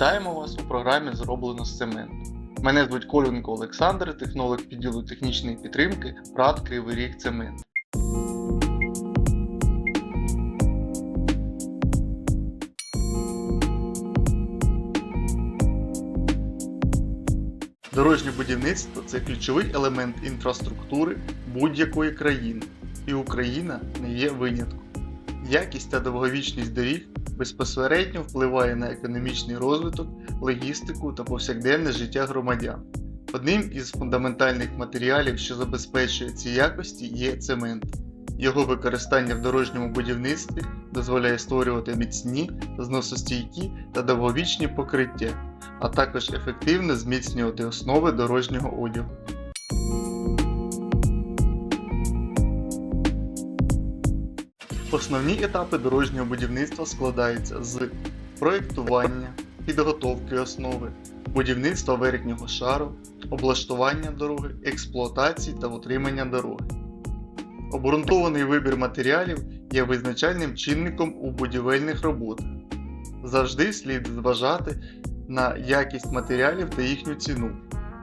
Вітаємо вас у програмі Зроблено з цементу. Мене звуть Колюнко Олександр, технолог відділу технічної підтримки ПРАТ Кривий Ріг Цемент. Дорожнє будівництво це ключовий елемент інфраструктури будь-якої країни, і Україна не є винятком. Якість та довговічність доріг безпосередньо впливає на економічний розвиток, логістику та повсякденне життя громадян. Одним із фундаментальних матеріалів, що забезпечує ці якості, є цемент. Його використання в дорожньому будівництві дозволяє створювати міцні, зносостійкі та довговічні покриття, а також ефективно зміцнювати основи дорожнього одягу. Основні етапи дорожнього будівництва складаються з проєктування, підготовки основи, будівництва верхнього шару, облаштування дороги, експлуатації та утримання дороги. Обґрунтований вибір матеріалів є визначальним чинником у будівельних роботах. Завжди слід зважати на якість матеріалів та їхню ціну,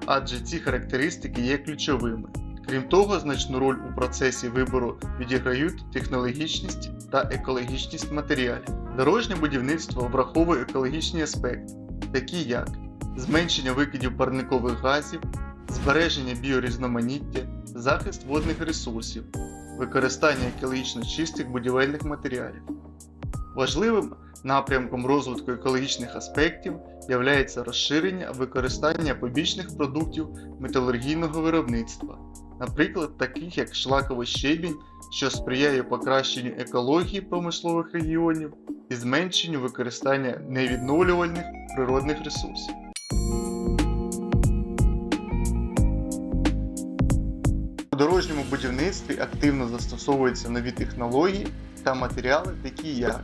адже ці характеристики є ключовими. Крім того, значну роль у процесі вибору відіграють технологічність та екологічність матеріалів. Дорожнє будівництво враховує екологічні аспекти, такі як зменшення викидів парникових газів, збереження біорізноманіття, захист водних ресурсів, використання екологічно чистих будівельних матеріалів. Важливим напрямком розвитку екологічних аспектів являється розширення використання побічних продуктів металургійного виробництва, наприклад, таких як шлаковий щебінь, що сприяє покращенню екології промислових регіонів і зменшенню використання невідновлювальних природних ресурсів. У дорожньому будівництві активно застосовуються нові технології та матеріали, такі як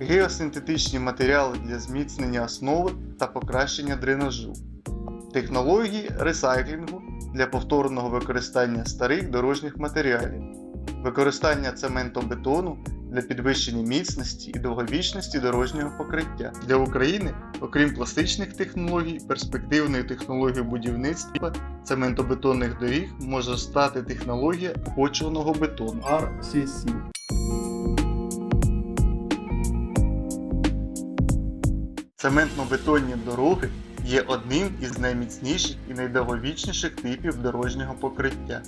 геосинтетичні матеріали для зміцнення основи та покращення дренажу, технології ресайклінгу для повторного використання старих дорожніх матеріалів, використання цементобетону для підвищення міцності і довговічності дорожнього покриття. Для України, окрім пластичних технологій, перспективною технологією будівництва цементобетонних доріг може стати технологія почваного бетону. RCC. Цементно-бетонні дороги є одним із найміцніших і найдовговічніших типів дорожнього покриття.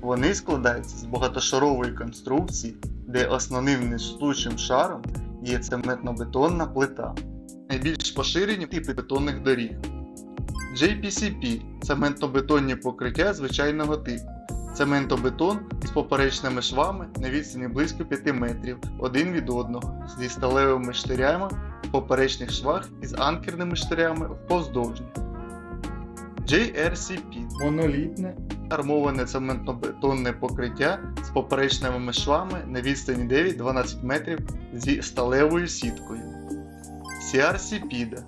Вони складаються з багатошарової конструкції, де основним несучим шаром є цементно-бетонна плита. Найбільш поширені типи бетонних доріг. JPCP цементно-бетонні покриття звичайного типу. Цементобетон з поперечними швами на відстані близько 5 метрів один від одного зі сталевими штирями поперечних швах і з анкерними штирями вповздовжні. JRCP Монолітне. армоване цементно-бетонне покриття з поперечними швами на відстані 9-12 метрів зі сталевою сіткою. CRCPIDA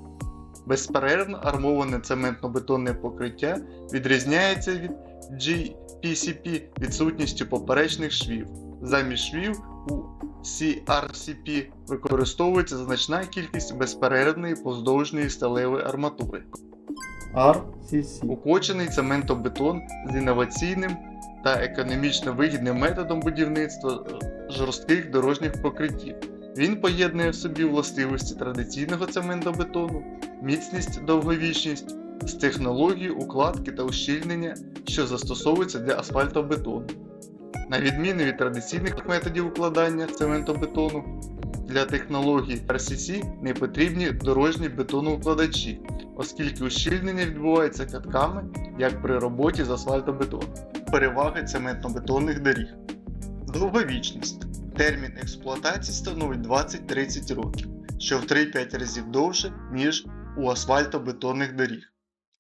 безперервно армоване цементно-бетонне покриття відрізняється від GPCP відсутністю поперечних швів. Замість швів у CRCP використовується значна кількість безперервної поздовжної сталевої арматури. RCC. Укочений цементобетон з інноваційним та економічно вигідним методом будівництва е, жорстких дорожніх покриттів. Він поєднує в собі властивості традиційного цементобетону, міцність довговічність з технологією укладки та ущільнення, що застосовується для асфальтобетону. На відміну від традиційних методів укладання цементобетону, для технології RCC не потрібні дорожні бетоноукладачі, оскільки ущільнення відбувається катками, як при роботі з асфальтобетоном. Переваги цементно-бетонних доріг. Довговічність. Термін експлуатації становить 20-30 років, що в 3-5 разів довше, ніж у асфальтобетонних доріг.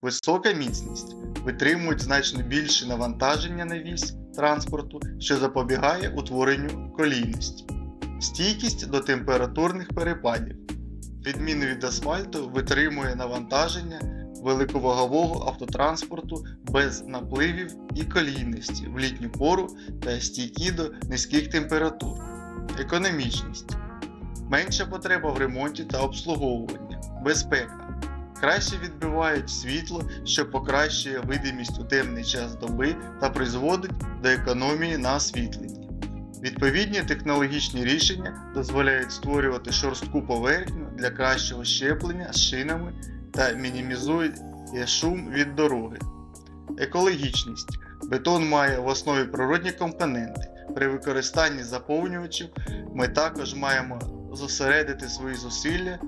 Висока міцність. Витримують значно більше навантаження на вісь транспорту, що запобігає утворенню колійності. Стійкість до температурних перепадів. Відміну від асфальту, витримує навантаження великовагового автотранспорту без напливів і колійності в літню пору та стійкі до низьких температур. Економічність. Менша потреба в ремонті та обслуговуванні. Безпека. Краще відбивають світло, що покращує видимість у темний час доби та призводить до економії на освітленні. Відповідні технологічні рішення дозволяють створювати шорстку поверхню для кращого щеплення з шинами та мінімізують шум від дороги. Екологічність. Бетон має в основі природні компоненти. При використанні заповнювачів ми також маємо зосередити свої зусилля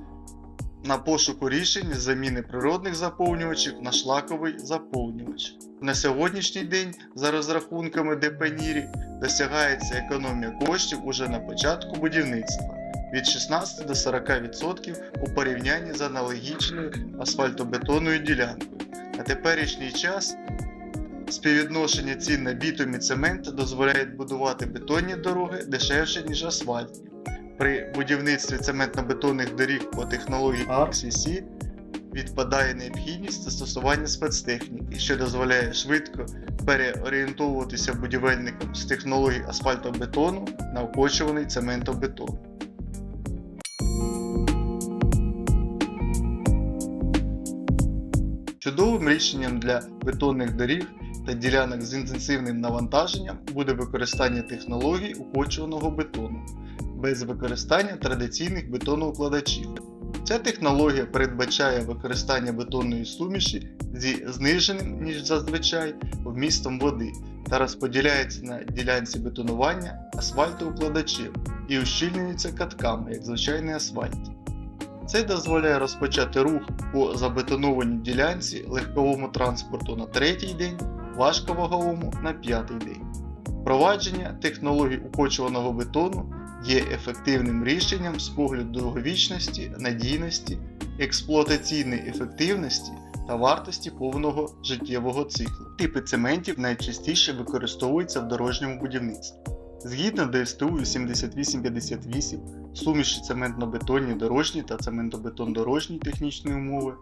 на пошуку рішень заміни природних заповнювачів на шлаковий заповнювач. На сьогоднішній день, за розрахунками ДПНІРі, досягається економія коштів уже на початку будівництва від 16 до 40% у порівнянні з аналогічною асфальтобетонною ділянкою. На теперішній час співвідношення цін на бітум і цемент дозволяють будувати бетонні дороги дешевше, ніж асфальтні. При будівництві цементно-бетонних доріг по технології RCC відпадає необхідність застосування спецтехніки, що дозволяє швидко переорієнтовуватися будівельникам з технологій асфальтобетону на окочуваний цементобетон. Чудовим рішенням для бетонних доріг та ділянок з інтенсивним навантаженням буде використання технологій укочуваного бетону без використання традиційних бетоноукладачів. Ця технологія передбачає використання бетонної суміші зі зниженим, ніж зазвичай, вмістом води та розподіляється на ділянці бетонування асфальтоукладачів і ущільнюється катками, як звичайний асфальт. Це дозволяє розпочати рух по забетонованій ділянці легковому транспорту на третій день, важковаговому на п'ятий день. Впровадження технологій укочуваного бетону є ефективним рішенням з погляду довговічності, надійності, експлуатаційної ефективності та вартості повного життєвого циклу. Типи цементів найчастіше використовуються в дорожньому будівництві. Згідно ДСТУ 8858, суміші цементно-бетонні дорожні та цементобетон дорожні технічні умови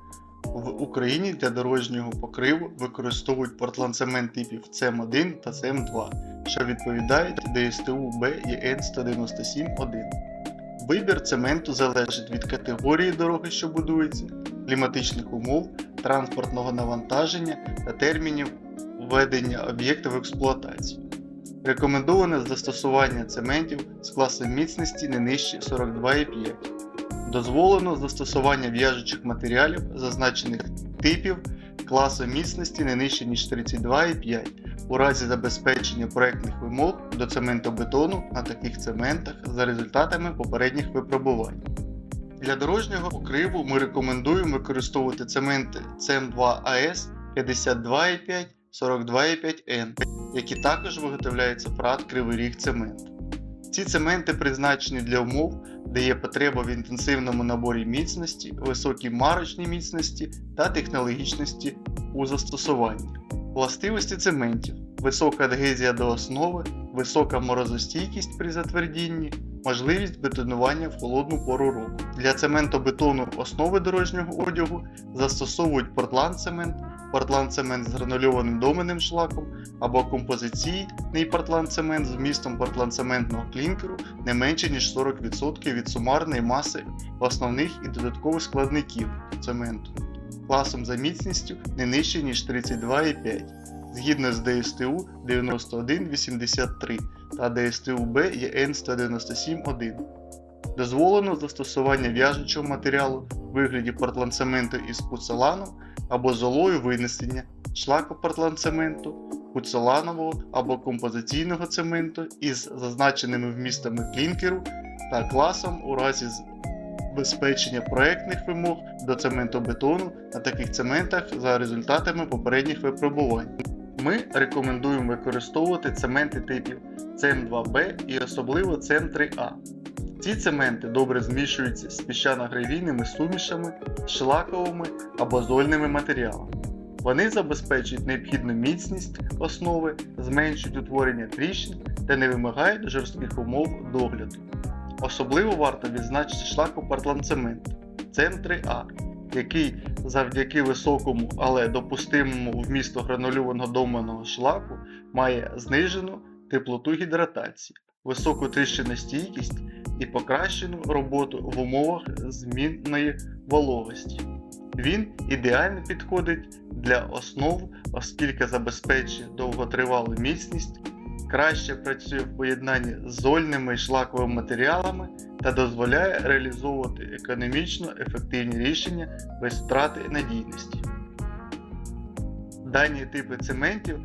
в Україні для дорожнього покриву використовують портландцемент типів ЦМ1 та ЦМ2, що відповідають ДСТУ БЄН 197.1. Вибір цементу залежить від категорії дороги, що будується, кліматичних умов, транспортного навантаження та термінів введення об'єкта в експлуатацію. Рекомендоване застосування цементів з класом міцності не нижче 42,5. Дозволено застосування в'яжучих матеріалів зазначених типів класу міцності не нижче ніж 32,5 у разі забезпечення проектних вимог до цементобетону на таких цементах за результатами попередніх випробувань. Для дорожнього покриву ми рекомендуємо використовувати цементи CM2AS 52,5 42,5N, які також виготовляються ПРАТ Кривий Ріг Цемент. Ці цементи призначені для умов, де є потреба в інтенсивному наборі міцності, високій марочній міцності та технологічності у застосуванні. Властивості цементів, висока адгезія до основи, висока морозостійкість при затвердінні, можливість бетонування в холодну пору року. Для цементобетону основи дорожнього одягу застосовують портландцемент, портландцемент з гранульованим доменним шлаком або композиційний портландцемент з вмістом портландцементного клінкеру не менше ніж 40% від сумарної маси основних і додаткових складників цементу, класом за міцністю не нижче ніж 32,5 згідно з ДСТУ 9183 та ДСТУ Б ЄН 197.1. Дозволено застосування в'яжучого матеріалу вигляді портландцементу із пуцеланом або золою винесення, шлакопортландцементу, пуцеланового або композиційного цементу із зазначеними вмістами клінкеру та класом у разі забезпечення проектних вимог до цементобетону на таких цементах за результатами попередніх випробувань. Ми рекомендуємо використовувати цементи типів CM2B і особливо CM3A. Ці цементи добре змішуються з піщано-гравійними сумішами, шлаковими або зольними матеріалами. Вони забезпечують необхідну міцність основи, зменшують утворення тріщин та не вимагають жорстких умов догляду. Особливо варто відзначити шлакопортландцемент CM3A, який завдяки високому, але допустимому вмісту гранульованого доменного шлаку має знижену теплоту гідратації, високу тріщиностійкість і покращену роботу в умовах змінної вологості. Він ідеально підходить для основ, оскільки забезпечує довготривалу міцність, краще працює в поєднанні з зольними і шлаковими матеріалами та дозволяє реалізовувати економічно ефективні рішення без втрати надійності. Дані типи цементів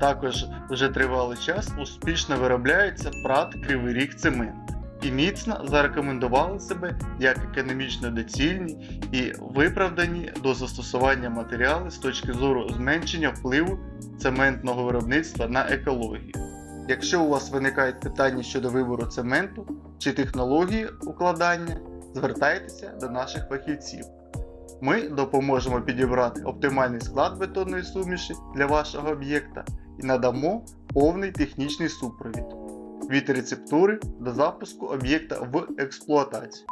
також вже тривалий час успішно виробляються прат Кривий Ріг цемент і міцно зарекомендували себе як економічно доцільні і виправдані до застосування матеріали з точки зору зменшення впливу цементного виробництва на екологію. Якщо у вас виникають питання щодо вибору цементу чи технології укладання, звертайтеся до наших фахівців. Ми допоможемо підібрати оптимальний склад бетонної суміші для вашого об'єкта і надамо повний технічний супровід від рецептури до запуску об'єкта в експлуатацію.